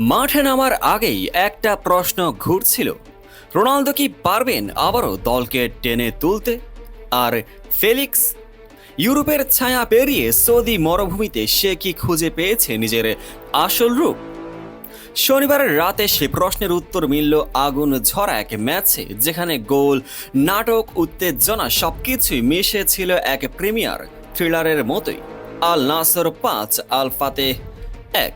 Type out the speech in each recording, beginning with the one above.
মাঠে নামার আগেই একটা প্রশ্ন ঘুরছিল। রোনালদো কি পারবেন আবারও দলকে টেনে তুলতে? আর ফেলিক্স? ইউরোপের ছায়া পেরিয়ে সৌদি মরুভূমিতে সে কি খুঁজে পেয়েছে নিজের আসল রূপ? শনিবারের রাতে সে প্রশ্নের উত্তর মিলল আগুন ঝরা এক ম্যাচে, যেখানে গোল, নাটক, উত্তেজনা সবকিছুই মিশে ছিল এক প্রিমিয়ার থ্রিলারের মতোই। আল নাসর পাঁচ, আল ফাতে এক।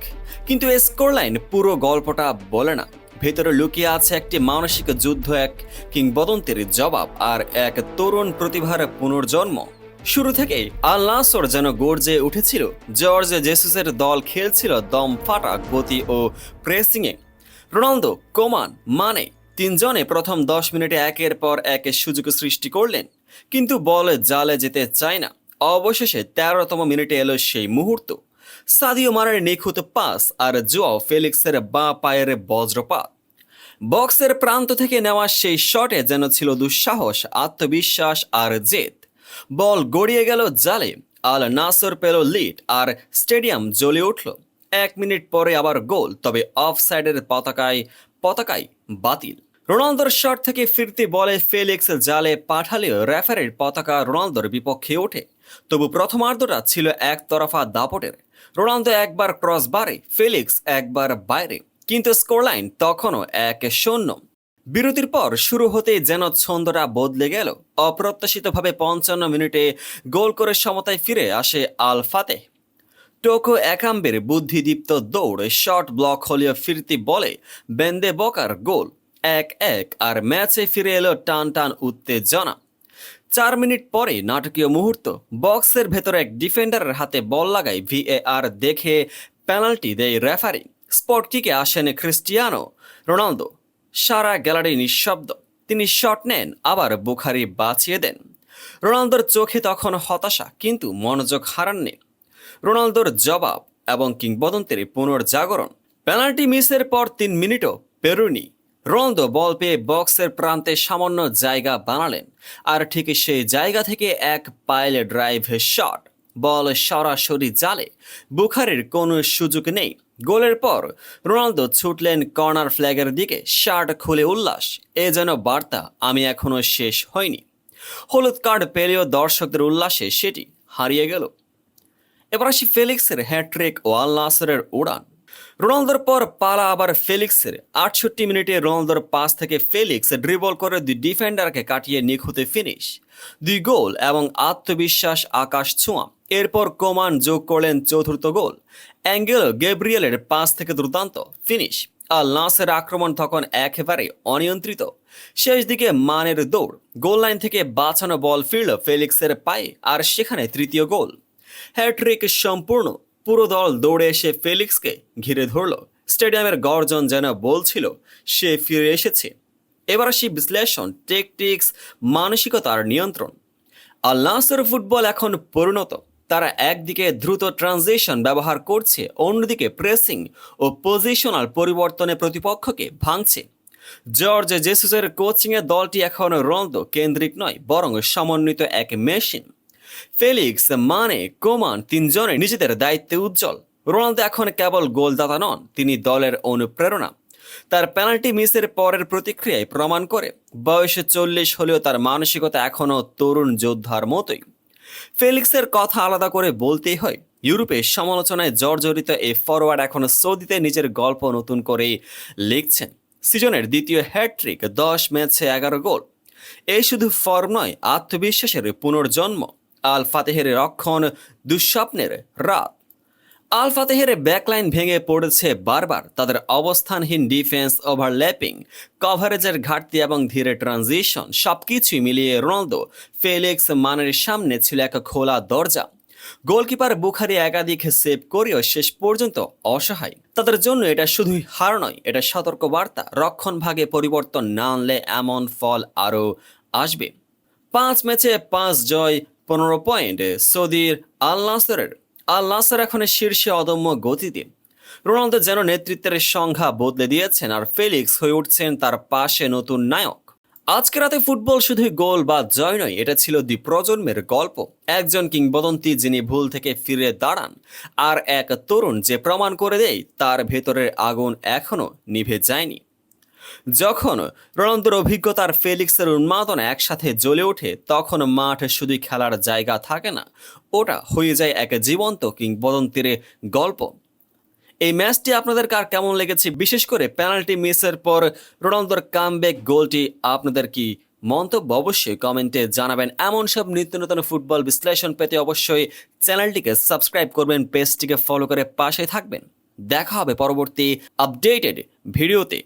কিন্তু স্কোরলাইন পুরো গল্পটা বলে না। ভেতরে লুকিয়ে আছে একটি মানসিক যুদ্ধ, এক কিংবদন্তির জবাব আর এক তরুণ প্রতিভার পুনর্জন্ম। শুরু থেকেই আল নাসর যেন গর্জে উঠেছিল, জর্জ জেসুসের দল খেলছিল দম ফাটা গতি ও প্রেসিংয়ে রোনালদো, কোমান মানে তিনজনে প্রথম দশ মিনিটে একের পর এক সুযোগ সৃষ্টি করলেন। কিন্তু বল জালে যেতে চায় না। অবশেষে তেরোতম মিনিটে এলো সেই মুহূর্ত। সাদিও মারের নিখুঁত পাস আর জোয়াও ফেলিক্সের বাঁ পায়ের বজ্রপাত। বক্সের প্রান্ত থেকে নেওয়া সেই শটে যেন ছিল দুঃসাহস, আত্মবিশ্বাস আর জেদ। বল গড়িয়ে গেল জালে, আল নাসর পেল লিড আর স্টেডিয়াম জ্বলে উঠল। এক মিনিট পরে আবার গোল, তবে অফ সাইডের পতাকায় পতাকায় বাতিল। রোনালদোর শট থেকে ফিরতি বলে ফেলিক্স জালে পাঠালেও রেফারির পতাকা রোনালদোর বিপক্ষে ওঠে। তবু প্রথমার্ধটা ছিল একতরফা দাপটের। রোনালদো একবার ক্রস বারে, ফেলিক্স একবার বাইরে, কিন্তু স্কোরলাইন তখনও এক শূন্য। বিরতির পর শুরু হতেই যেন ছন্দটা বদলে গেল। অপ্রত্যাশিতভাবে পঞ্চান্ন মিনিটে গোল করে সমতায় ফিরে আসে আল ফাতে। টোকো একাম্বের বুদ্ধিদীপ্ত দৌড় শট ব্লক হলেও ফিরতি বলে বেন্দে বকার গোল। এক এক আর ম্যাচে ফিরে এলো টান টান উত্তেজনা। চার মিনিট পরে নাটকীয় মুহূর্ত। বক্সের ভেতরে এক ডিফেন্ডারের হাতে বল লাগায় ভিএআর দেখে পেনাল্টি দেয় রেফারি। স্পট কিকে আসেন ক্রিস্টিয়ানো রোনালদো। সারা গ্যালারি নিঃশব্দ। তিনি শট নেন, আবার বুখারি বাঁচিয়ে দেন। রোনালদোর চোখে তখন হতাশা, কিন্তু মনোযোগ হারাননি। রোনালদোর জবাব এবং কিংবদন্তির পুনর্জাগরণ। পেনাল্টি মিসের পর তিন মিনিটও পেরুনি রোনালদো বল পেয়ে বক্সের প্রান্তে সামান্য জায়গা বানালেন। আর ঠিক সেই জায়গা থেকে এক পাইল ড্রাইভ শট। বল সরাসরি জালে। বুখারির কোনো সুযোগ নেই। গোলের পর রোনালদো ছুটলেন কর্নার ফ্ল্যাগের দিকে। শার্ট খুলে উল্লাস। এ যেন বার্তা। আমি এখনও শেষ হয়নি হলুদ কার্ড পেলেও দর্শকদের উল্লাসে সেটি হারিয়ে গেল। এবার আসি ফেলিক্সের হ্যাট্রিক ও উড়ান। রোনালদোর পর পালা আবার ফেলিক্সের। আটষট্টি মিনিটে রোনালদোর পাস থেকে ফেলিক্স ড্রিবল করে দুই ডিফেন্ডারকে কাটিয়ে নিখুঁতে ফিনিশ। দুই গোল এবং আত্মবিশ্বাস আকাশ ছোঁয়া। এরপর কোমান যোগ করলেন চতুর্থ গোল। অ্যাঙ্গেলো গেব্রিয়েলের পাস থেকে দুর্দান্ত, ফিনিশ। আর লাসের আক্রমণ তখন একেবারে অনিয়ন্ত্রিত। শেষ দিকে মানের দৌড়, গোল লাইন থেকে বাঁচানো বল ফিরল ফেলিক্সের পায়ে, আর সেখানে তৃতীয় গোল। হ্যাট্রিক সম্পূর্ণ পুরো দল দৌড়ে এসে ফেলিক্সকে ঘিরে ধরল। স্টেডিয়ামের গর্জন যেন বলছিল, সে ফিরে এসেছে। এবার আসি বিশ্লেষণ টেকটিক্স মানসিকতার নিয়ন্ত্রণ। আল নাসর ফুটবল এখন পরিণত। তারা একদিকে দ্রুত ট্রানজিশন ব্যবহার করছে, অন্যদিকে প্রেসিং ও পজিশনাল পরিবর্তনে প্রতিপক্ষকে ভাঙছে। জর্জ জেসুসের কোচিংয়ে দলটি এখন রোনালদো কেন্দ্রিক নয়, বরং সমন্বিত এক মেশিন ফেলিক্স মানে কোমান তিনজনে নিজেদের দায়িত্বে উজ্জ্বল। রোনালদো এখন কেবল গোলদাতা নন, তিনি দলের অনুপ্রেরণা। তার পেনাল্টি মিসের পরের প্রতিক্রিয়ায় প্রমাণ করে, বয়সে চল্লিশ হলেও তার মানসিকতা এখনও তরুণ যোদ্ধার মতোই। ফেলিক্সের কথা আলাদা করে বলতেই হয়, ইউরোপে সমালোচনায় জর্জরিত এই ফরওয়ার্ড এখন সৌদিতে নিজের গল্প নতুন করে লিখছেন। সিজনের দ্বিতীয় হ্যাট্রিক দশ ম্যাচে এগারো গোল। এই শুধু ফর্ম নয়, আত্মবিশ্বাসের পুনর্জন্ম। আল ফাতেহের রক্ষণ দুঃস্বপ্নের রাত। আল ফাতেহের ব্যাকলাইন ভেঙে পড়েছে বারবার। তাদের অবস্থানহীন ডিফেন্স ওভারল্যাপিং, কভারেজের ঘাটতি এবং ধীরে ট্রানজিশন সবকিছুই মিলিয়ে রোনালদো ফেলিক্স মানের সামনে ছিল এক খোলা দরজা। গোলকিপার বুখারি একাধিক সেভ করেও শেষ পর্যন্ত অসহায়। তাদের জন্য এটা শুধুই হার নয়, এটা সতর্ক বার্তা রক্ষণ ভাগে পরিবর্তন না আনলে এমন ফল আরও আসবে। পাঁচ ম্যাচে পাঁচ জয় পনেরো পয়েন্ট সৌদির আল নাসরের, আল নাসর এখন শীর্ষে অদম্য গতিতে। রোনালদো যেন নেতৃত্বের সংখ্যা বদলে দিয়েছেন আর ফেলিক্স হয়ে উঠছেন তার পাশে নতুন নায়ক। আজকে রাতে ফুটবল শুধু গোল বা জয় নয়, এটা ছিল দ্বি প্রজন্মের গল্প। একজন কিংবদন্তি যিনি ভুল থেকে ফিরে দাঁড়ান, আর এক তরুণ যে প্রমাণ করে দেয়, তার ভেতরের আগুন এখনও নিভে যায়নি। যখন রোনালদোর অভিজ্ঞতার ফেলিক্সের উন্মাদনা একসাথে জ্বলে ওঠে, তখন মাঠ শুধু খেলার জায়গা থাকে না, ওটা হয়ে যায় এক জীবন্ত কিংবদন্তির গল্প। এই ম্যাচটি আপনাদের কার কেমন লেগেছে? বিশেষ করে পেনাল্টি মিসের পর রোনালদোর কামব্যাক গোলটি আপনাদের কি মন্তব্য? অবশ্যই কমেন্টে জানাবেন। এমন সব নিত্য নতুন ফুটবল বিশ্লেষণ পেতে অবশ্যই চ্যানেলটিকে সাবস্ক্রাইব করবেন, পেজটিকে ফলো করে পাশে থাকবেন। দেখা হবে পরবর্তী আপডেটেড ভিডিওতে।